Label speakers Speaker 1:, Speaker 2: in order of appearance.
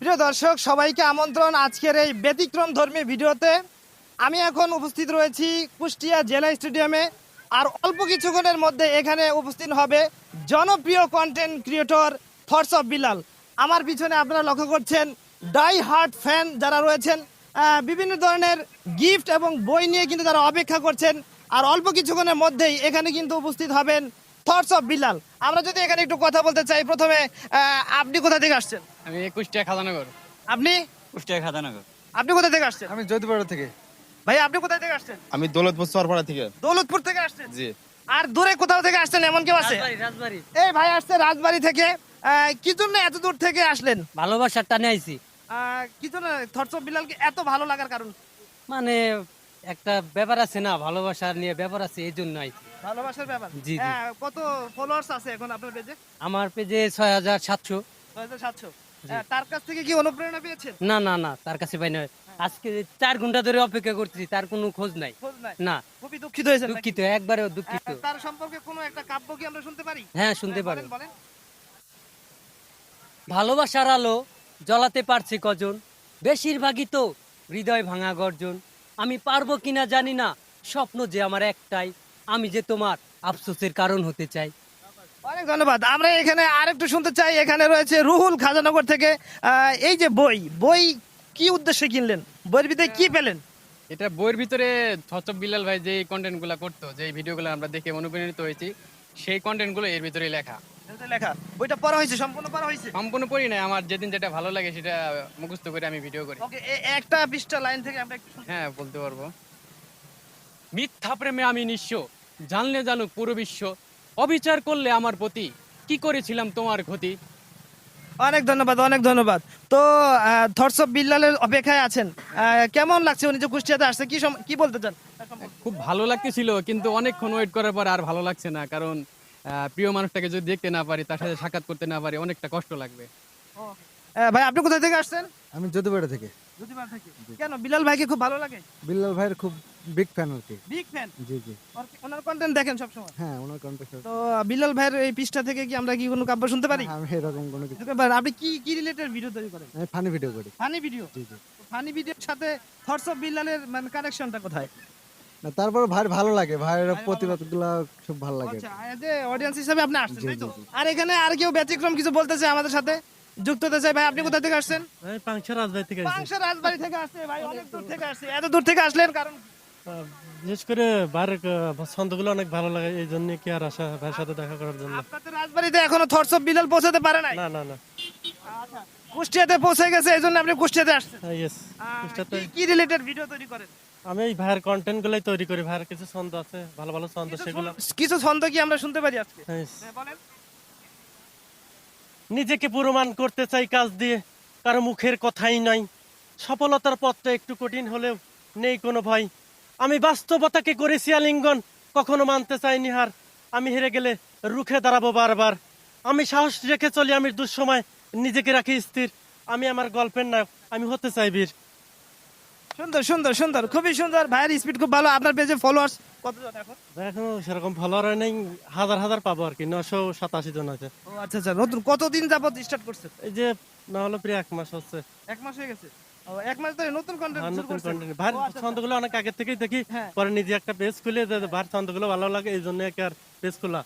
Speaker 1: প্রিয় দর্শক, সবাইকে আমন্ত্রণ আজকের এই ব্যতিক্রম ধর্মী ভিডিওতে। আমি এখন উপস্থিত রয়েছি কুষ্টিয়া জেলা স্টেডিয়ামে আর অল্প কিছুক্ষণের মধ্যে এখানে উপস্থিত হবে জনপ্রিয় content creator thoughts of Bilal আমার পিছনে আপনারা লক্ষ্য করছেন ডাই হার্ট ফ্যান যারা রয়েছেন বিভিন্ন ধরনের গিফট এবং বই নিয়ে কিন্তু তারা অপেক্ষা করছেন আর অল্প কিছুক্ষণের মধ্যেই এখানে কিন্তু উপস্থিত হবেন থটস অফ বিলাল আমরা যদি এখানে একটু কথা বলতে চাই, প্রথমে আপনি কোথা থেকে আসছেন?
Speaker 2: আমি কুষ্টিয়া খাদানগর।
Speaker 1: আপনি?
Speaker 2: কুষ্টিয়া খাদানগর।
Speaker 1: আপনি কোথা থেকে আসছেন?
Speaker 3: আমি জ্যোতিপাড়া থেকে।
Speaker 1: ভাই আপনি কোথা থেকে আসছেন?
Speaker 3: আমি দৌলতপুর সরপাড়া থেকে।
Speaker 1: দৌলতপুর থেকে আসছেন?
Speaker 3: জি।
Speaker 1: আর দূরে কোথাও থেকে আসছেন? এমন কেউ আছে?
Speaker 4: রাজবাড়ি
Speaker 1: এই ভাই আসছে রাজবাড়ি থেকে। কি জন্য এত দূর থেকে আসলেন?
Speaker 4: ভালোবাসার টানে আইছি।
Speaker 1: কি জন্য? অফ বিলালকে এত ভালো লাগার কারণ?
Speaker 4: মানে একটা ব্যাপার আছে না ভালোবাসার নিয়ে ব্যাপার আছে এই জন্য আইছি।
Speaker 1: ভালোবাসার ব্যাপার?
Speaker 4: জি,
Speaker 1: কত ফলোয়ার্স আছে এখন আপনার পেজে
Speaker 4: আমার পেজে ছয় হাজার সাতশো।
Speaker 1: তার কাছ থেকে কি অনুপ্রেরণা পেয়েছেন?
Speaker 4: না না না তার কাছে পাই না। আজকে চার ঘণ্টা ধরে অপেক্ষা করতেছি তার কোনো খোঁজ নাই। না।
Speaker 1: খুবই দুঃখিত হয়েছেন নাকি?
Speaker 4: দুঃখিত একবারে দুঃখিত।
Speaker 1: তার সম্পর্কে কোনো একটা কাব্য কি আমরা শুনতে পারি?
Speaker 4: হ্যাঁ শুনতে
Speaker 1: হ্যাঁ, বলেন।
Speaker 4: ভালোবাসার আলো জ্বলাতে পারছে কজন? বেশিরভাগই তো হৃদয় ভাঙা গর্জন। আমি পারব কিনা জানি না স্বপ্ন যে আমার একটাই। আমি যে তোমার আফসোসের কারণ হতে চাই।
Speaker 1: অনেক ধন্যবাদ। আমরা এখানে আরেকটু শুনতে চাই। এখানে রয়েছে রুহুল খাজানগর থেকে এই যে বই বই কি উদ্দেশ্যে কিনলেন? বইয়ের ভিতরে কি পেলেন?
Speaker 2: এটা বইয়ের ভিতরে থচপ বিলাল ভাই যে কন্টেন্টগুলা করতো যে ভিডিওগুলো আমরা দেখে অনুপ্রাণিত হয়েছি সেই কন্টেন্টগুলো এর ভিতরে লেখা।
Speaker 1: লেখা। বইটা পড়া হয়েছে? সম্পূর্ণ পড়া হয়েছে?
Speaker 2: সম্পূর্ণ পড়ি না আমার যেদিন যেটা ভালো লাগে সেটা মুখস্থ করে আমি ভিডিও করি।
Speaker 1: ওকে একটা পৃষ্ঠা লাইন থেকে আমরা
Speaker 2: হ্যাঁ বলতে পারব। মিথ্যা প্রেমে আমি নিঃস্ব জানলে জানুক পুরো বিশ্ব অবিচার করলে আমার প্রতি কি করেছিলাম তোমার ক্ষতি?
Speaker 1: অনেক ধন্যবাদ অনেক ধন্যবাদ। তো থটস অফ বিল্লালের অপেক্ষায় আছেন। কেমন লাগছে উনি যে কুষ্টিয়াতে আসছে? কি কি বলতে চান?
Speaker 2: খুব ভালো লাগতেছিল কিন্তু অনেকক্ষণ ওয়েট করার পর আর ভালো লাগছে না কারণ আহ, প্রিয় মানুষটাকে যদি দেখতে না পারি তার সাথে সাক্ষাৎ করতে না পারি অনেকটা কষ্ট লাগবে।
Speaker 1: ভাই আপনি কোথা থেকে আসছেন?
Speaker 3: আমি জ্যোতিপাড়া থেকে।
Speaker 1: দুদিবার থেকে। কেন বিলাল ভাইকে খুব ভালো লাগে?
Speaker 3: বিল্লাল ভাইয়ের খুব বিগ ফ্যান আর কি
Speaker 1: বিগ ফ্যান
Speaker 3: জি জি।
Speaker 1: ওনার কন্টেন্ট দেখেন সবসময়?
Speaker 3: হ্যাঁ ওনার কন্টেক্ট
Speaker 1: তো বিলাল ভাইয়ের এই পৃষ্ঠা থেকে কি আমরা কি কোনো কাব্য শুনতে পারি?
Speaker 3: আমি এরকম কোনো কিছু
Speaker 1: আপনি কি কি রিলেটেড ভিডিও তৈরি করেন?
Speaker 3: আমি ফানি ভিডিও করি।
Speaker 1: ফানি ভিডিও
Speaker 3: জি জি।
Speaker 1: ফানি ভিডিওর সাথে থটস অফ বিল্লালের মানে কানেকশনটা কোথায়?
Speaker 3: না তারপর ভাই ভালো লাগে। ভাইয়ের প্রতিবাদগুলা খুব ভালো লাগে।
Speaker 1: আচ্ছা যে অডিয়েন্স হিসেবে আপনি আসছেন তাই তো? আর এখানে আর কেউ ব্যতিক্রম কিছু বলতে চায় আমাদের সাথে? যুক্ত হতে চাই। ভাই আপনি কোথা থেকে আসছেন?
Speaker 5: আমি পাংশা রাজবাড়ি থেকে আসছি।
Speaker 1: পাংশা রাজবাড়ি থেকে আসছে ভাই অনেক দূর থেকে আসছে। এত দূর থেকে আসলেন কারণ
Speaker 5: বিশেষ করে বাইরের আহ, ছন্দগুলো অনেক ভালো লাগে এই জন্য কি আর আসা ভাইয়ের সাথে দেখা করার জন্য।
Speaker 1: আপনাদের রাজবাড়িতে এখনও থটস অফ বিলাল পৌঁছাতে পারে নাই?
Speaker 5: না না না।
Speaker 1: আচ্ছা কুষ্টিয়াতে পৌঁছে গেছে এই জন্য আপনি কুষ্টিয়াতে আসছেন।
Speaker 5: ইয়েস
Speaker 1: আহ, কি- কি রিলেটেড ভিডিও তৈরি করেন?
Speaker 5: আমি এই ভাইয়ের কন্টেন্ট গুলাই তৈরি করি ভাইয়ের কিছু ছন্দ আছে ভালো ভালো ছন্দ সেগুলো।
Speaker 1: কিছু ছন্দ কি আমরা শুনতে পারি আজকে?
Speaker 5: Yes.
Speaker 1: হ্যাঁ, বলেন।
Speaker 5: নিজেকে প্রমাণ করতে চাই কাজ দিয়ে কারও মুখের কথাই নাই সফলতার পথটা একটু কঠিন হলেও নেই কোনো ভয়। আমি বাস্তবতাকে করেছি আলিঙ্গন? কখনো মানতে চাইনি হার। আমি হেরে গেলে রুখে দাঁড়াবো বারবার। আমি সাহস রেখে চলি আমি দুঃসময়। নিজেকে রাখি স্থির। আমি আমার গল্পের নায়ক। আমি হতে চাই বীর।
Speaker 1: সুন্দর সুন্দর সুন্দর। খুবই সুন্দর। ভাইয়ের স্পিড খুব ভালো। আপনার পেজে ফলোয়ার্স কতজন এখন?
Speaker 5: এখনও সেরকম ফলোয়ার হয় নাই। হাজার হাজার পাবো আর কি। নশো সাতাশি জন আছে।
Speaker 1: ও আচ্ছা আচ্ছা। নতুন কতদিন যাবত স্টার্ট করছেন?
Speaker 5: এই যে না হলো প্রায় এক মাস হচ্ছে।
Speaker 1: এক মাস হয়ে গেছে। এক মাস ধরে নতুন কন্টেন্ট
Speaker 5: নতুন কন্টেন্ট ভার
Speaker 1: আচ্ছা,
Speaker 5: ছন্দগুলো অনেক আগে থেকেই দেখি
Speaker 1: হ্যাঁ।
Speaker 5: পরে নিজে একটা পেজ খুলে ভার ছন্দগুলো ভালো লাগে এই জন্য আর পেজ খোলা।